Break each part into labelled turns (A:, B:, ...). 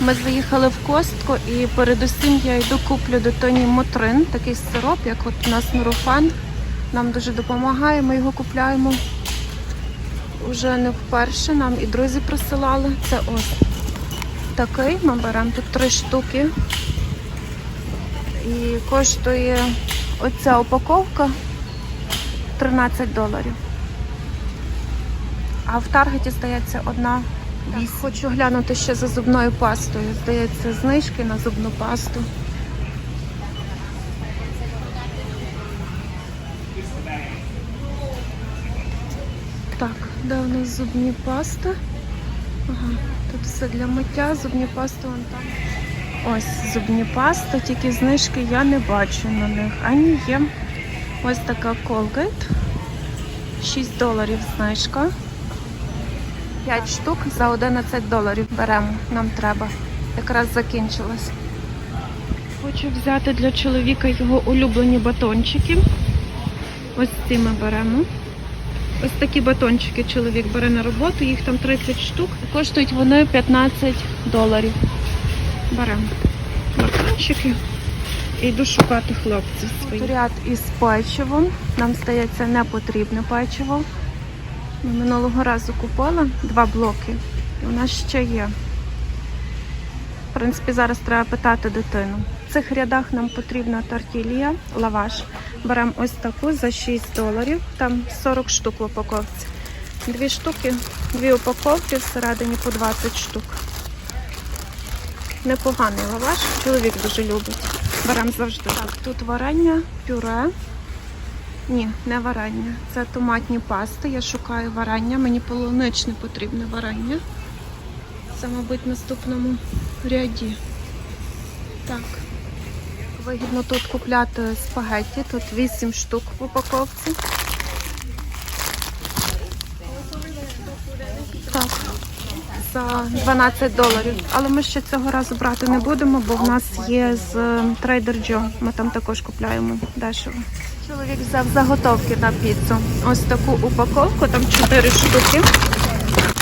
A: Ми заїхали в костку і передусім я йду куплю до Тоні Мотрин, такий сироп, як от у нас Нурофан. Нам дуже допомагає, ми його купляємо вже не вперше. Нам і друзі присилали. Це ось такий. Ми беремо тут три штуки. І коштує оця упаковка 13 доларів. А в Таргеті, здається, одна вісім. Хочу глянути ще за зубною пастою. Здається, знижки на зубну пасту. Так, де у нас зубні пасти? Ага, тут все для миття, зубні пасти вон там. Ось зубні пасти, тільки знижки я не бачу на них. Ані є. Ось така Colgate. 6 доларів знижка. 5 штук за 11 доларів беремо. Нам треба. Якраз закінчилось. Хочу взяти для чоловіка його улюблені батончики. Ось ці ми беремо. Ось такі батончики чоловік бере на роботу, їх там 30 штук. Коштують вони 15 доларів. Беремо батончики і йду шукати хлопців своїх. Ряд із печивом. Нам здається, не потрібне печиво. Ми минулого разу купили два блоки. І у нас ще є. В принципі, зараз треба питати дитину. В цих рядах нам потрібна тортілія, лаваш. Беремо ось таку за 6 доларів. Там 40 штук в упаковці. Дві штуки, дві упаковки всередині по 20 штук. Непоганий лаваш, чоловік дуже любить. Беремо завжди. Так, тут варення, пюре. Ні, не варення. Це томатні пасти. Я шукаю варення. Мені полуничне потрібне варення. Це, мабуть, в наступному ряді. Так. Вигідно тут купляти спагетті. Тут 8 штук в упаковці. Так. За 12 доларів. Але ми ще цього разу брати не будемо, бо в нас є з Trader Joe. Ми там також купляємо дешево. Чоловік взяв заготовки на піцу. Ось таку упаковку, там 4 штуки.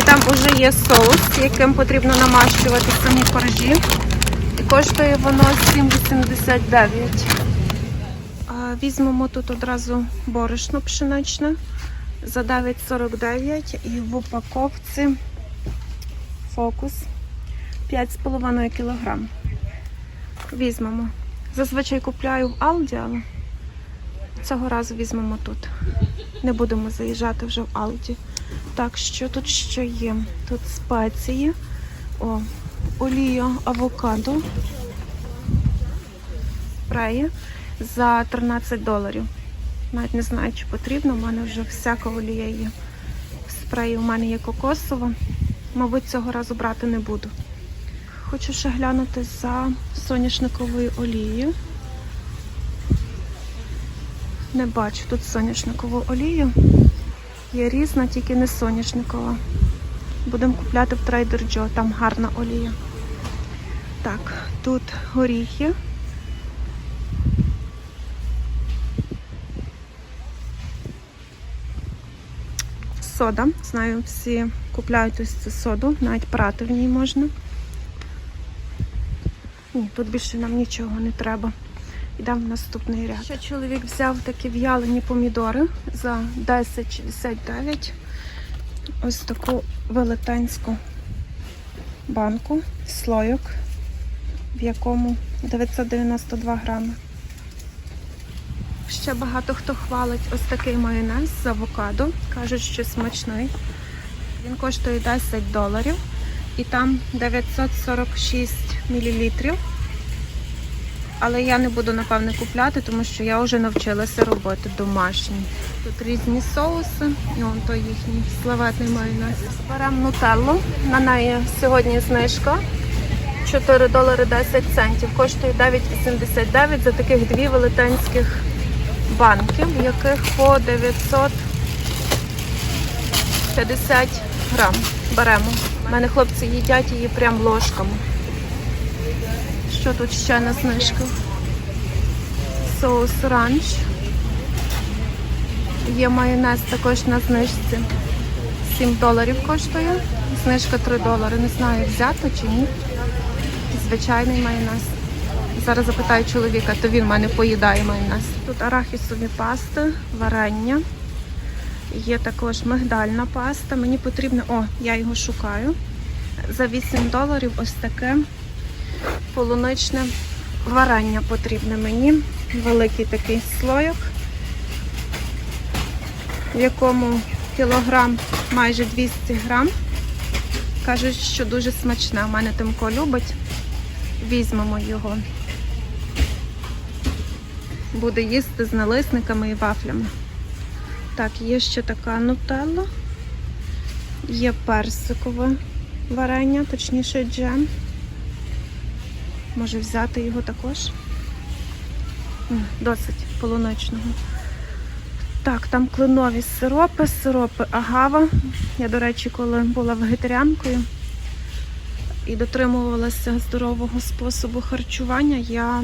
A: І там вже є соус, яким потрібно намащувати самі коржі. І коштує воно 7,89. Візьмемо тут одразу борошно пшеничне за 9,49 і в упаковці фокус 5,5 кг. Візьмемо. Зазвичай купляю в Алді, але цього разу візьмемо тут. Не будемо заїжджати вже в Алді. Так, що тут ще є? Тут спеції. О, олія авокадо. Спреї за 13 доларів. Навіть не знаю, чи потрібно. У мене вже всяка олія є. Спреї у мене є кокосова. Мабуть, цього разу брати не буду. Хочу ще глянути за соняшниковою олією. Не бачу тут соняшникову олію. Є різна, тільки не соняшникова. Будемо купляти в Trader Joe, там гарна олія. Так, тут горіхи. Сода. Знаю, всі купляють ось цю соду, навіть прати в ній можна. Ні, тут більше нам нічого не треба. Йдемо в наступний ряд. Ще чоловік взяв такі в'ялені помідори за 10,69. Ось таку велетенську банку, слойок, в якому 992 грами. Ще багато хто хвалить ось такий майонез з авокадо. Кажуть, що смачний. Він коштує 10 доларів і там 946 мл. Але я не буду, напевне, купляти, тому що я вже навчилася робити домашній. Тут різні соуси, і он той їхній славетний майонез. Беремо нутеллу, на неї сьогодні знижка. 4 долари 10 центів. Коштує 9,89 за таких дві велетенських банки, в яких по 950 грам беремо. У мене хлопці їдять її прям ложками. Що тут ще на знижках? Соус ранч. Є майонез також на знижці. 7 доларів коштує. Знижка 3 долари. Не знаю, взяти чи ні. звичайний майонез. Зараз запитаю чоловіка, то він в мене поїдає майонез. Тут арахісові пасти, варення. Є також мигдальна паста. Мені потрібно, о, я його шукаю. За 8 доларів ось таке полуничне варення потрібне мені. Великий такий слоєк, в якому кілограм майже 200 грам. Кажуть, що дуже смачне. У мене Тимко любить. Візьмемо його. Буде їсти з налисниками і вафлями. Так, є ще така нутелла. Є персикове варення, точніше джем. Може взяти його також. Досить полуничного. Так, там кленові сиропи, сиропи агава. Я, до речі, коли була вегетаріанкою і дотримувалася здорового способу харчування, я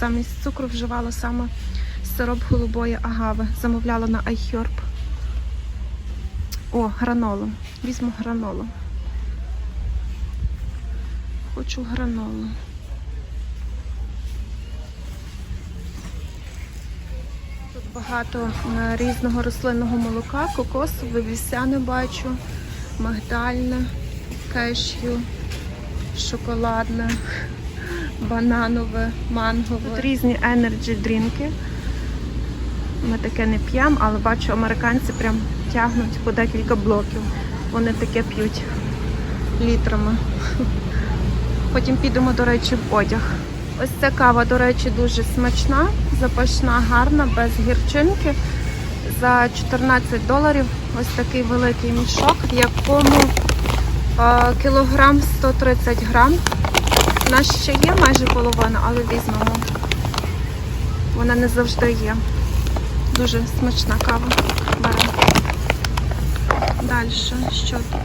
A: замість цукру вживала саме сироп голубої агави. Замовляла на iHerb. О, гранолу. Візьму гранолу. Хочу гранолу. Багато різного рослинного молока, кокосове, вівсяне бачу, мигдальне, кешю, шоколадне, бананове, мангове. Тут різні енерджі дрінки. Ми таке не п'ємо, але бачу, американці прям тягнуть по декілька блоків. Вони таке п'ють літрами. Потім підемо, до речі, в одяг. Ось ця кава, до речі, дуже смачна, запашна, гарна, без гірчинки. За 14 доларів ось такий великий мішок, в якому е, кілограм 130 грам. У нас ще є майже половина, але візьмемо. Вона не завжди є. Дуже смачна кава. Беремо. Далі, що тут?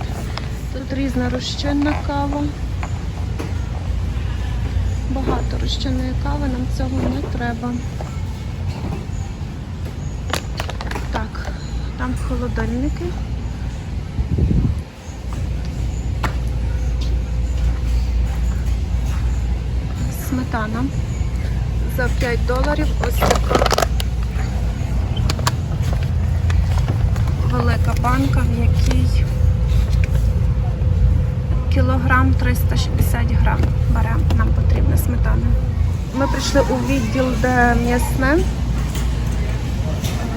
A: Тут різна розчинна кава. Багато розчинної кави, нам цього не треба. Так, там холодильники. Сметана. За 5 доларів ось така велика банка, в якій кілограм 360 грам беремо, нам потрібна сметана. Ми прийшли у відділ, де м'ясне.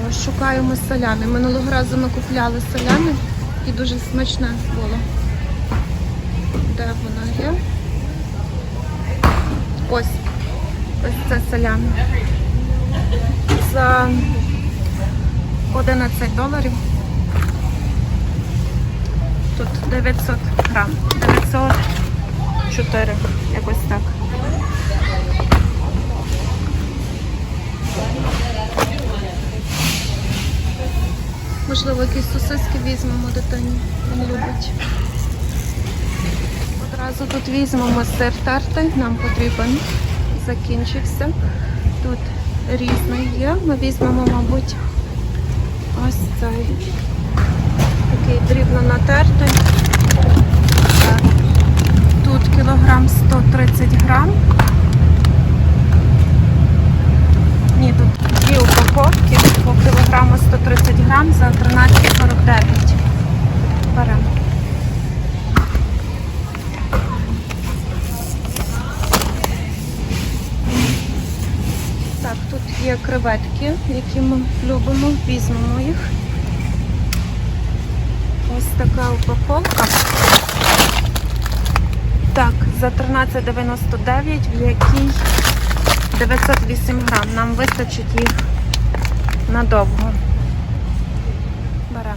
A: Е, Шукаємо соляни. Минулого разу ми купляли соляни і дуже смачне було. Де воно є? Ось. Ось це соляни. За 11 доларів. Тут 900 грам. 904. Якось так. Можливо, якісь сосиски візьмемо дитині. Він любить. Одразу тут візьмемо сир тертий, нам потрібен. Закінчився. Тут різний є. Ми візьмемо, мабуть, ось цей такий дрібно натертий. Кілограм 130 грам. Ні, тут дві упаковки по кілограму 130 грам за 13,49. Беремо. Так, тут є креветки, які ми любимо, візьмемо їх. Ось така упаковка. Так, за 13,99, в якій 908 грам. Нам вистачить їх надовго. Беремо.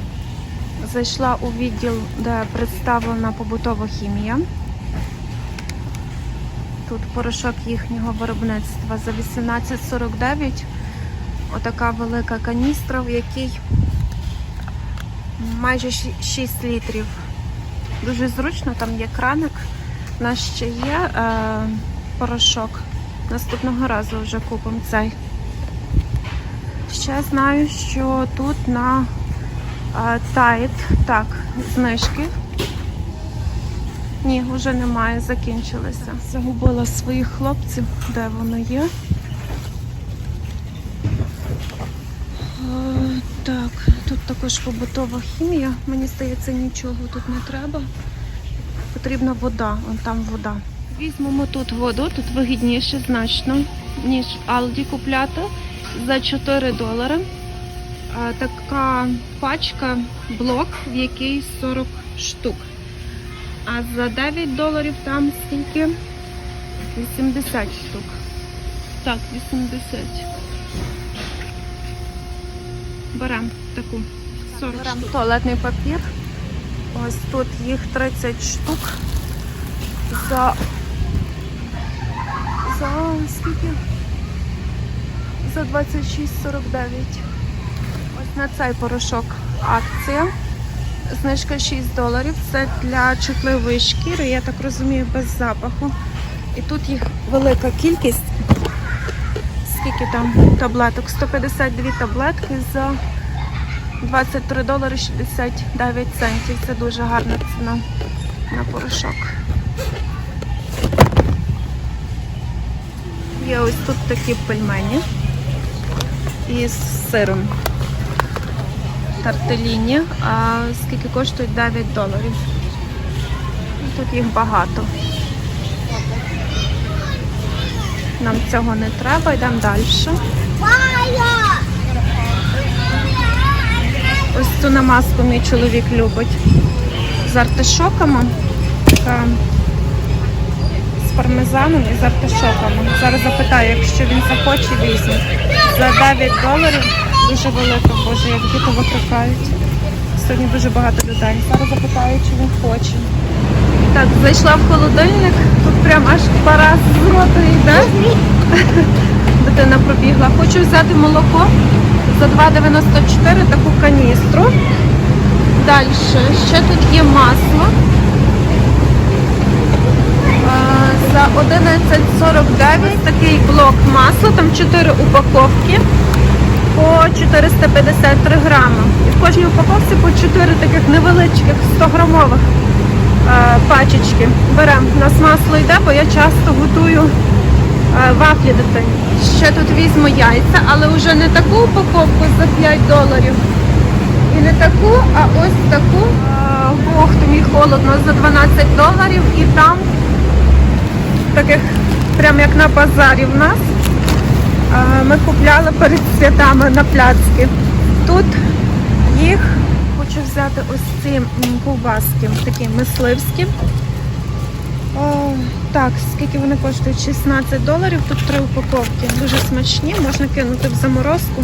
A: Зайшла у відділ, де представлена побутова хімія. Тут порошок їхнього виробництва за 18,49. Отака велика каністра, в якій майже 6 літрів. Дуже зручно, там є краник. У нас ще є е, порошок. Наступного разу вже купимо цей. Ще знаю, що тут на е, Tide, так, знижки. Ні, вже немає, закінчилися. Загубила своїх хлопців, де воно є. Е, Так, тут також побутова хімія. Мені здається, нічого тут не треба. Потрібна вода, вон там вода. Візьмемо тут воду, тут вигідніше значно, ніж Алді купляти за 4 долари. Така пачка блок, в якій 40 штук. А за 9 доларів там скільки? 80 штук. Так, 80. Беремо таку. 40 Беремо штук. туалетний папір. Ось тут їх 30 штук. За. За скільки? За 26,49. Ось на цей порошок акція. Знижка 6 доларів. Це для чутливої шкіри, я так розумію, без запаху. І тут їх велика кількість. Скільки там таблеток? 152 таблетки за 23 долари 69 центів. Це дуже гарна ціна на порошок. Є ось тут такі пельмені із сиром. Тартеліні. А скільки коштують 9 доларів. Тут їх багато. Нам цього не треба, йдемо далі. Ось цю намазку мій чоловік любить. З артишоками. Така з пармезаном і з артишоками. Зараз запитаю, якщо він захоче, візьме. За 9 доларів дуже велика, боже, як діти викрикають. Сьогодні дуже багато людей. Зараз запитаю, чи він хоче. Так, зайшла в холодильник, тут прям аж пара з рота йде. Дитина пробігла. Хочу взяти молоко за 2,94 таку каністру. Далі ще тут є масло. За 11,49 такий блок масла, там 4 упаковки по 453 грами. І в кожній упаковці по 4 таких невеличких 100 грамових е, пачечки. Беремо. У нас масло йде, бо я часто готую вафлі дитині. Ще тут візьму яйця, але вже не таку упаковку за 5 доларів. І не таку, а ось таку. Е, Ох, то мій холодно за 12 доларів і там таких прям як на базарі в нас. Е, Ми купляли перед святами на пляцки. Тут їх хочу взяти ось ці ковбаски, такі мисливські. Так, скільки вони коштують? 16 доларів, тут три упаковки. Дуже смачні, можна кинути в заморозку.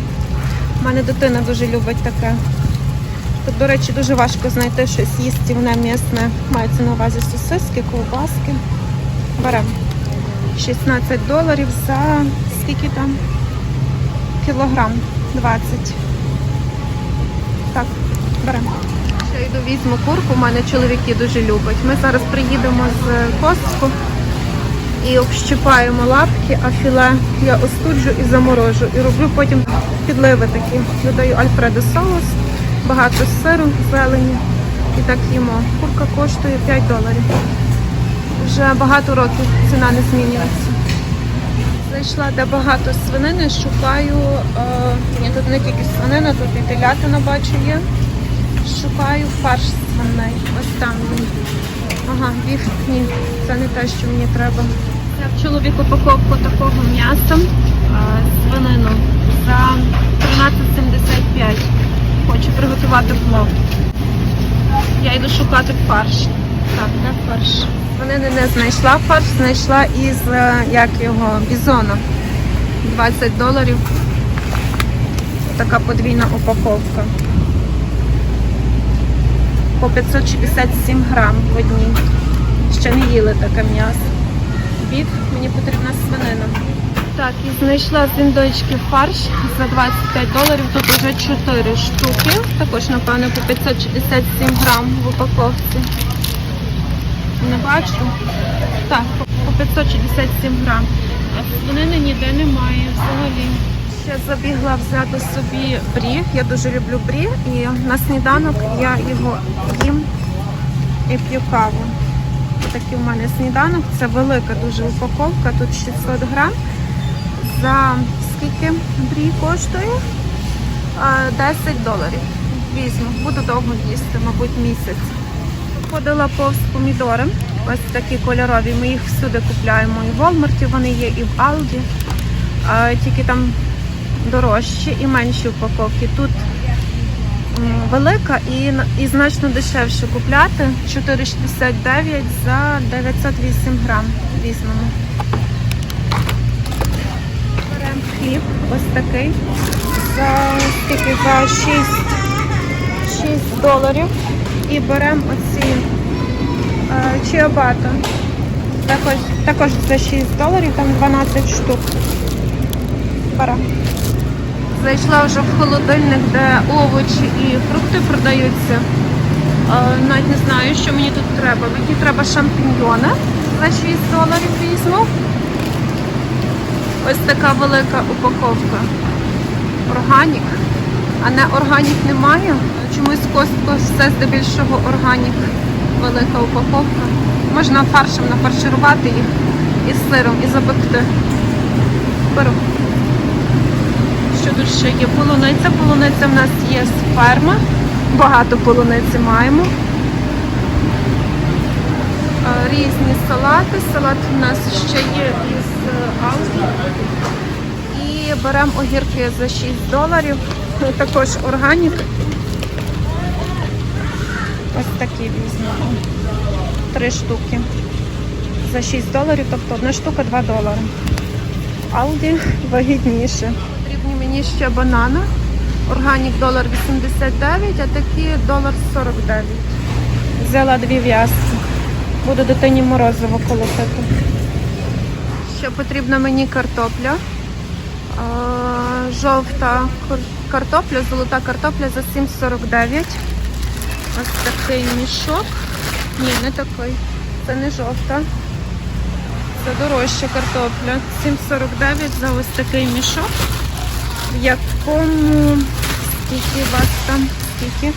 A: У мене дитина дуже любить таке. Тут, до речі, дуже важко знайти щось їстівне м'ясне. Мається на увазі сосиски, ковбаски. Беремо 16 доларів за скільки там? Кілограм 20. Так, беремо. Ще йду візьму курку, у мене чоловіки дуже люблять. Ми зараз приїдемо з Костку і общипаємо лапки, а філе я остуджу і заморожу. І роблю потім підливи такі. Додаю альфредо соус, багато сиру, зелені. І так їмо. Курка коштує 5 доларів. Вже багато років ціна не змінюється. Зайшла де багато свинини, шукаю. Е, ні, тут не тільки свинина, тут і телятина бачу є. Шукаю фарш свиней. Ось там він. Ага, біф. Ні, це не те, що мені треба. Я чоловіку упаковку такого м'яса. е, Свинину за 13,75. Хочу приготувати плов. Я йду шукати фарш. Так, де фарш? Свинини не знайшла фарш, знайшла із е, як його бізона. 20 доларів. Така подвійна упаковка. По 567 грам в одній. Ще не їли таке м'ясо. Біф, мені потрібна свинина. Так, і знайшла з індички фарш за 25 доларів. Тут вже 4 штуки. Також, напевно, по 567 грам в упаковці. Не бачу. Так, по 567 грам. А свинини ніде немає взагалі. Ще забігла взяти собі брі. Я дуже люблю брі. І на сніданок я його їм і п'ю каву. Такий у мене сніданок. Це велика дуже упаковка. Тут 600 грам. За скільки брій коштує? 10 доларів. Візьму. Буду довго їсти, мабуть, місяць. Ходила повз помідори. Ось такі кольорові. Ми їх всюди купляємо. І в Walmart вони є, і в Aldi. Тільки там дорожчі і менші упаковки. Тут велика і, і значно дешевше купляти. 4,69 за 908 грам. Візьмемо. Беремо хліб ось такий. За скільки за 6, 6 доларів. І беремо оці е. Також, також за 6 доларів, там 12 штук. Беремо. Зайшла вже в холодильник, де овочі і фрукти продаються. Е, Навіть не знаю, що мені тут треба. Мені треба шампіньйони за 6 доларів візьму. Ось така велика упаковка. Органік. А не органік немає. Чомусь костко все здебільшого органік. Велика упаковка. Можна фаршем нафарширувати їх із сиром і запекти. Беру. Що тут ще є? Полуниця. Полуниця в нас є з ферми. Багато полуниці маємо. Різні салати. Салат у нас ще є із е, Алді. І беремо огірки за 6 доларів. Також органік. Ось такі візьмемо. Три штуки. За 6 доларів, тобто одна штука 2 долари. Алді вигідніше. Потрібні мені ще банани. Органік долар 89, а такі долар 49. Взяла дві в'язки. Буду дитині морозиво колотити. Ще потрібна мені картопля. Жовта картопля, золота картопля за 7,49. Ось такий мішок. Ні, не такий. Це не жовта. Це дорожча картопля. 7,49 за ось такий мішок. В якому скільки вас там? Скільки?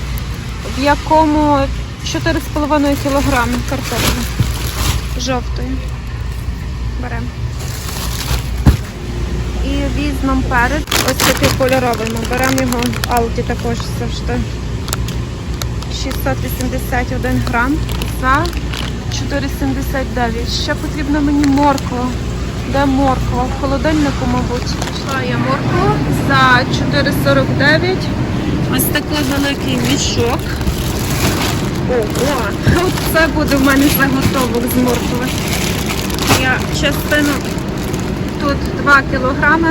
A: В якому 4,5 кг картоплі. Жовтої. Беремо. І візьмемо перець. Ось такий кольоровий. Ми беремо його в Алді також завжди. 681 грам за 4,79. Ще потрібна мені морква. Де морква? В холодильнику, мабуть. Пішла я моркву за 4,49. Ось такий великий мішок. Ого! Це буде в мене заготовок з моркви. Я частину тут 2 кілограми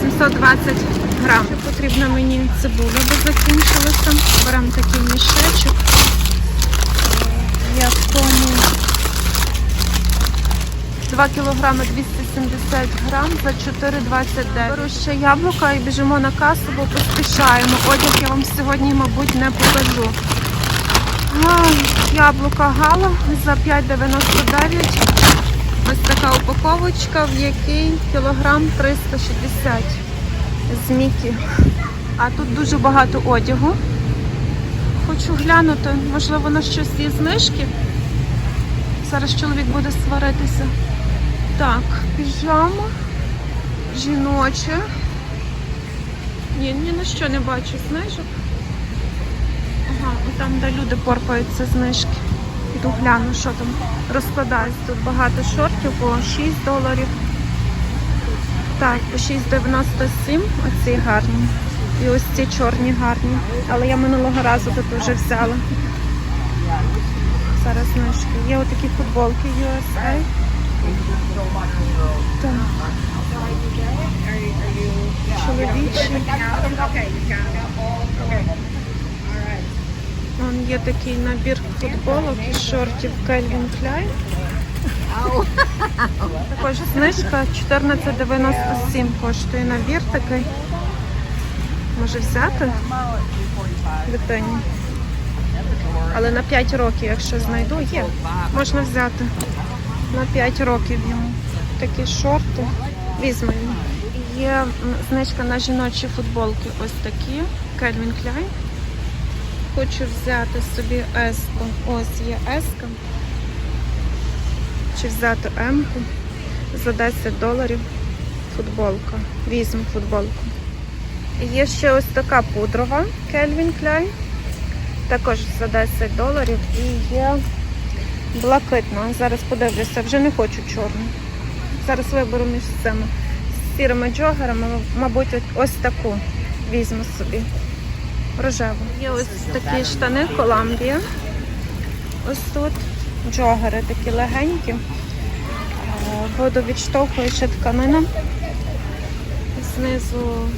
A: 720 грам. Ще потрібна мені цибуля, бо закінчилася. Беремо такий мішечок. В якому 2 кілограми 270 грам за 4,29. Беру ще яблука і біжимо на касу, бо поспішаємо. Одяг я вам сьогодні, мабуть, не покажу. Яблука Гала за 5,99. Ось така упаковочка, в якій кілограм 360 з Мікі. А тут дуже багато одягу. Хочу глянути, можливо, на щось є знижки. Зараз чоловік буде сваритися. Так, піжама, жіноче. Ні, ні на що не бачу знижок. Ага, там, де люди порпаються знижки. Піду гляну, що там розкладається. Тут багато шортів по 6 доларів. Так, по 6,97 оці гарні. І ось ці чорні гарні. Але я минулого разу тут вже взяла. Зараз знижки. Є отакі футболки USA. Чоловічі. Вон є такий набір футболок і шортів Calvin Klein. Також знижка 14,97 коштує набір такий. Може взяти дитині. Але на 5 років, якщо знайду, є. Можна взяти. На 5 років йому. Такі шорти. Візьмемо. Є знижка на жіночі футболки. Ось такі. Calvin Klein. Хочу взяти собі еску. Ось є еска. чи взяти М-ку за 10 доларів футболка. Візьму футболку. Є ще ось така пудрова Calvin Klein. Також за 10 доларів. І є блакитна. Зараз подивлюся, вже не хочу чорну. Зараз виберу між цими сірими джогерами, мабуть, ось таку візьму собі. Рожеву. Є ось такі штани Коламбія. Ось тут джогери такі легенькі. Е, Водовідштовхуюча тканина. Знизу,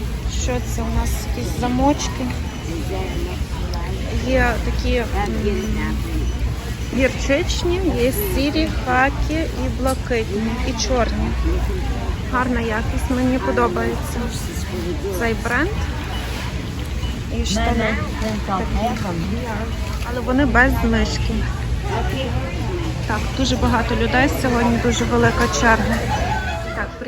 A: що це у нас якісь замочки. Є такі гірчичні, є сірі, хакі і блакитні, і чорні. Гарна якість, мені подобається цей бренд. І штани. Але вони без знижки. Так, дуже багато людей сьогодні, дуже велика черга.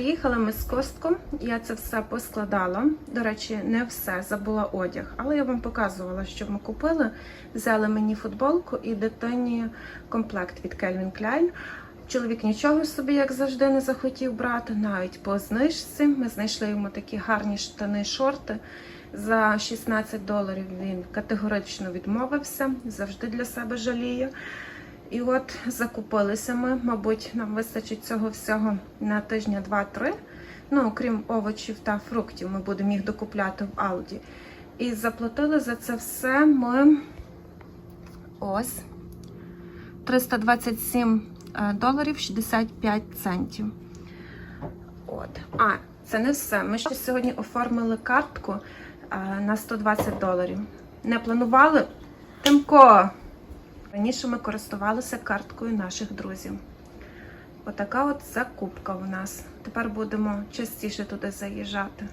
A: Так, приїхали ми з костком. Я це все поскладала. До речі, не все забула одяг, але я вам показувала, що ми купили. Взяли мені футболку і дитині комплект від Calvin Klein. Чоловік нічого собі, як завжди, не захотів брати, навіть по знижці. Ми знайшли йому такі гарні штани, шорти. За 16 доларів він категорично відмовився, завжди для себе жаліє. І от закупилися ми, мабуть, нам вистачить цього всього на тижня 2-3. Ну, окрім овочів та фруктів, ми будемо їх докупляти в Алді. І заплатили за це все ми ось 327 е, доларів 65 центів. От. А, це не все. Ми ще сьогодні оформили картку е, на 120 доларів. Не планували? Тимко! Раніше ми користувалися карткою наших друзів. Отака от закупка у нас. Тепер будемо частіше туди заїжджати.